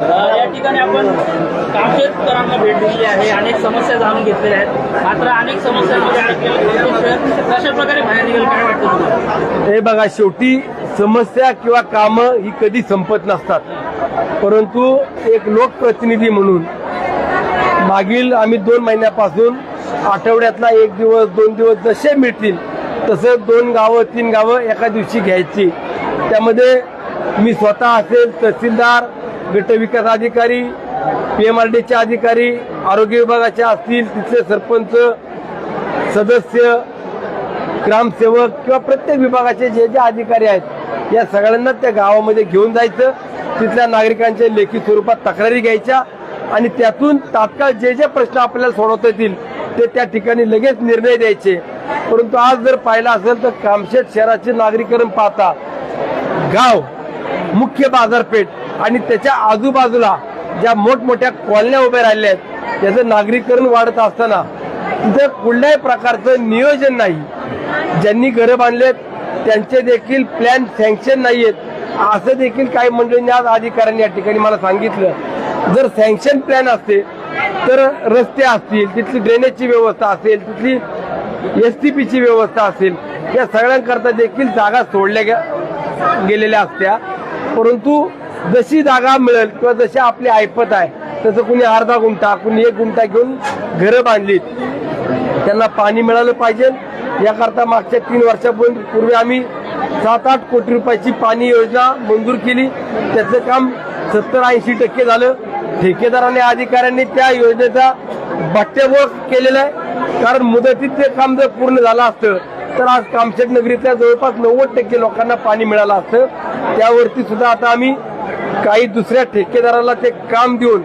या ठिकाणी आपण कामशेतकरांना भेट दिली आहे. अनेक समस्या जाणून घेतलेल्या आहेत. मात्र अनेक समस्यांमध्ये म्हणजे अडकलेलं कशा प्रकारे बाहेर निघेल काय वाटतं तुम्हाला? हे बघा शेवटी समस्या किंवा कामं ही कधी संपत नसतात. परंतु एक लोकप्रतिनिधी म्हणून मागील आम्ही दोन महिन्यापासून आठवड्यातला एक दिवस दोन दिवस जसे मिळतील तसं दोन गावं तीन गावं एका दिवशी घ्यायची. त्यामध्ये मी स्वतः असेल तहसीलदार गट विकास अधिकारी पी एम आर डीचे अधिकारी आरोग्य विभागाचे असतील तिथले सरपंच सदस्य ग्रामसेवक किंवा प्रत्येक विभागाचे जे जे अधिकारी आहेत या सगळ्यांना त्या गावामध्ये घेऊन जायचं. तिथल्या नागरिकांच्या लेखी स्वरूपात तक्रारी घ्यायच्या आणि त्यातून तात्काळ जे जे प्रश्न आपल्याला सोडवता येतील ते त्या ठिकाणी लगेच निर्णय द्यायचे. परंतु आज जर पाहिलं असेल तर कामशेत शहराचे नागरीकरण पाहता गाव मुख्य बाजारपेठ आणि त्याच्या आजूबाजूला ज्या मोठमोठ्या कॉलन्या उभ्या राहिल्या आहेत त्याचं नागरीकरण वाढत असताना तिथं कुठल्याही प्रकारचं नियोजन नाही. ज्यांनी घरं बांधलेत त्यांचे देखील प्लॅन सँक्शन नाहीयेत असं देखील काही मंडळींनी आज अधिकाऱ्यांनी या ठिकाणी मला सांगितलं. जर सँक्शन प्लॅन असते तर रस्ते असतील तिथली ड्रेनेजची व्यवस्था असेल तिथली एस टी पीची व्यवस्था असेल या सगळ्यांकरता देखील जागा सोडल्या गे- गेलेल्या असत्या. परंतु जशी जागा मिळेल किंवा जशी आपली ऐपत आहे तसं कुणी अर्धा गुंठा कुणी एक गुंठा घेऊन घरं बांधलीत. त्यांना पाणी मिळालं पाहिजे. याकरता मागच्या तीन वर्षापूर्वी आम्ही सात आठ कोटी रुपयाची पाणी योजना मंजूर केली. त्याचं काम सत्तर ऐंशी टक्के झालं. ठेकेदाराने अधिकाऱ्यांनी त्या योजनेचा बट्ट्याबोळ केलेला आहे. कारण मुदतीत ते काम जर पूर्ण झालं असतं तर आज कामशेट नगरीतल्या जवळपास नव्वद टक्के लोकांना पाणी मिळालं असतं. त्यावरती सुद्धा आता आम्ही काही दुसऱ्या ठेकेदाराला ते काम देऊन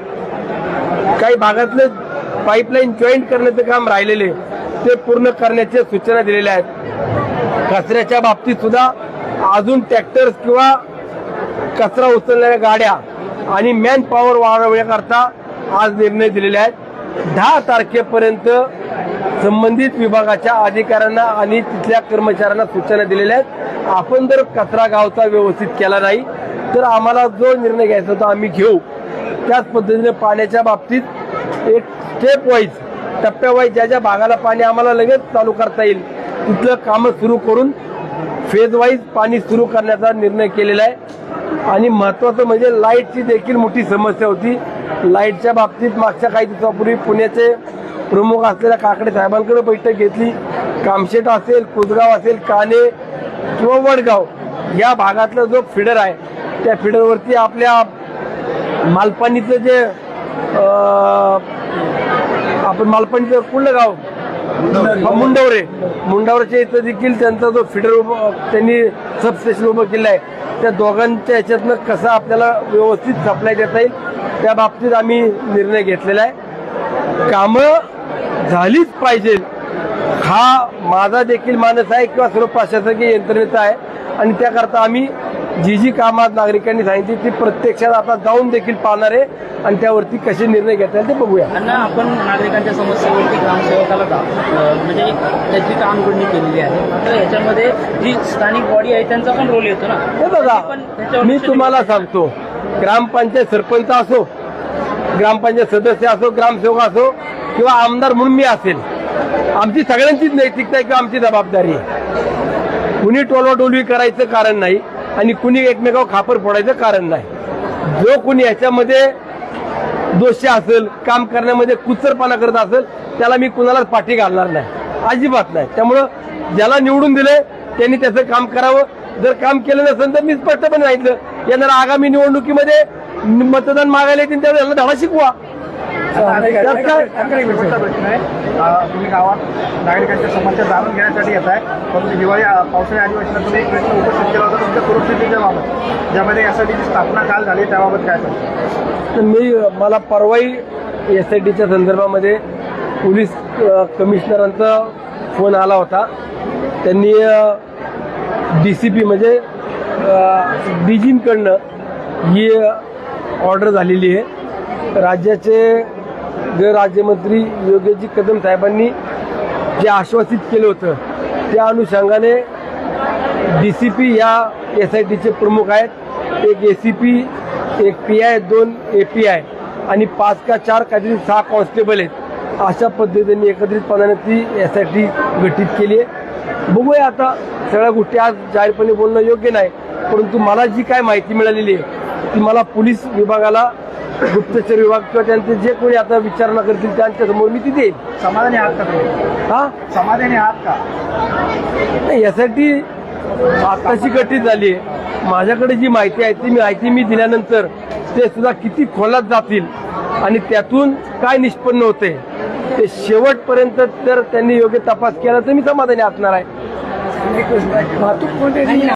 काही भागातले पाईपलाईन जॉईंट करण्याचं काम राहिलेले ते पूर्ण करण्याच्या सूचना दिलेल्या आहेत. कचऱ्याच्या बाबतीत सुद्धा अजून ट्रॅक्टर्स किंवा कचरा उचलणाऱ्या गाड्या आणि मॅन पॉवर वाढवण्याकरता आज निर्णय दिलेले आहेत. दहा तारखेपर्यंत संबंधित विभागाच्या अधिकाऱ्यांना आणि तिथल्या कर्मचाऱ्यांना सूचना दिलेल्या आहेत. आपण जर कचरा गावचा व्यवस्थित केला नाही तर आम्हाला जो निर्णय घ्यायचा तो आम्ही घेऊ. त्याच पद्धतीने पाण्याच्या बाबतीत एक स्टेप वाईज टप्प्यावाईज ज्या ज्या भागाला पाणी आम्हाला लगेच चालू करता येईल तिथलं कामं सुरू करून फेज वाईज पाणी सुरू करण्याचा निर्णय केलेला आहे. आणि महत्वाचं म्हणजे लाईटची देखील मोठी समस्या होती. लाईटच्या बाबतीत मागच्या काही दिवसापूर्वी पुण्याचे प्रमुख असलेल्या काकडे साहेबांकडे बैठक घेतली. कामशेट असेल कुदगाव असेल काने किंवा वडगाव या भागातला जो फिडर आहे त्या फिडरवरती आपल्या मालपाणीचं जे आपण मालपाणीचं कुठलं गाव? मुंडवरे. मुंडावरच्या इथं देखील त्यांचा जो फिडर उभं त्यांनी सबस्टेशन उभं केलं आहे. त्या दोघांच्या ह्याच्यातनं कसं आपल्याला व्यवस्थित सप्लाय देता येईल त्या बाबतीत आम्ही निर्णय घेतलेला आहे. कामं झालीच पाहिजे. हा माझा देखील मानस आहे किंवा सर्व प्रशासकीय यंत्रणेचा आहे. आणि त्याकरता आम्ही जी जी कामात नागरिकांनी सांगितली ती प्रत्यक्षात आता जाऊन देखील पाहणार आहे आणि त्यावरती कसे निर्णय घेता येईल ते बघूया. अण्णा आपण नागरिकांच्या समस्येवरती ग्रामसेवकाला म्हणजे त्याची कामगुडणी केलेली आहे. मात्र याच्यामध्ये जी स्थानिक बॉडी आहे त्यांचा पण रोल येतो ना? हे त्याच्यावर मी तुम्हाला सांगतो ग्रामपंचायत सरपंच असो ग्रामपंचायत सदस्य असो ग्रामसेवक असो किंवा आमदार म्हणून मी असेल आमची सगळ्यांचीच नैतिकता आहे किंवा आमची जबाबदारी आहे. कुणी टोलवाटोलवी करायचं कारण नाही. आणि कुणी एकमेकावर खापर फोडायचं कारण नाही. जो कुणी याच्यामध्ये दोषी असेल काम करण्यामध्ये कुचरपणा करत असेल त्याला मी कुणालाच पाठी घालणार नाही. अजिबात नाही. त्यामुळं ज्याला निवडून दिले त्यांनी त्याचं काम करावं. जर काम केलं नसेल तर मी स्पष्टपणे सांगितलं येणाऱ्या आगामी निवडणुकीमध्ये मतदान मागायला येतील त्यावेळेला धडा शिकवा. प्रश्न आहे अं, तुम्ही गावात नागरिकांच्या समस्या जाणून घेण्यासाठी येत आहे. परंतु हिवाळी पावसाळी अधिवेशनात तुम्ही एक प्रश्न उपस्थित केला होता तुमच्या पूर्वस्थितीच्या बाबत ज्यामध्ये यासाठीची स्थापना काल झाली त्याबाबत काय तर मी मला परवाही एस आय टीच्या संदर्भामध्ये पोलीस कमिशनरांचा फोन आला होता. त्यांनी डी सी पी म्हणजे डी जींकडनं ही ऑर्डर झालेली आहे. राज्याचे गृहराज्यमंत्री योगेशजी कदम साहेबांनी जे आश्वासित केलं होतं त्या अनुषंगाने डी सी पी या एस आय टीचे प्रमुख आहेत. एक ए सी पी एक पी आय दोन ए पी आय आणि पाच का चार काहीतरी सहा कॉन्स्टेबल आहेत. अशा पद्धतीने एकत्रितपणाने ती एस आय टी गठीत केली आहे. बघूया आता सगळ्या गोष्टी आज जाहीरपणे बोलणं योग्य नाही परंतु मला जी काय माहिती मिळालेली आहे ती मला पोलीस विभागाला गुप्तचर विभाग किंवा त्यांचे जे कोणी आता विचारणा करतील त्यांच्यासमोर मी ती देईल समाधानी आहात का तुम्ही? हा? समाधानी आहात का? यासाठी आताची गठीत झाली आहे. माझ्याकडे जी माहिती आहे ती माहिती मी दिल्यानंतर ते सुद्धा किती खोलात जातील आणि त्यातून काय निष्पन्न होते ते शेवटपर्यंत जर त्यांनी योग्य तपास केला तर मी समाधानी असणार आहे. वाहतूक कोणत्या